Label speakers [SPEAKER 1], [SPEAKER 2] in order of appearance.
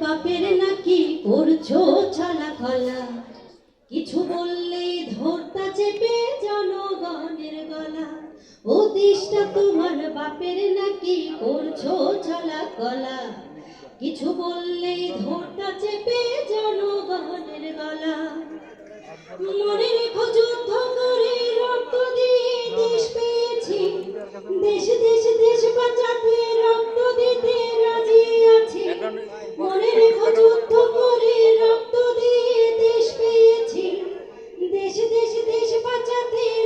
[SPEAKER 1] বাপের নাকি করছ ছলা খলা কিছু বললে ধরতা চেপে জনগণের গলা। ও দৃষ্টা তোমার বাপের নাকি করছ ছলা কলা কিছু বললে ধরতা চেপে জনগণের গলা। মনে দেশ দেশ বাঁচাতে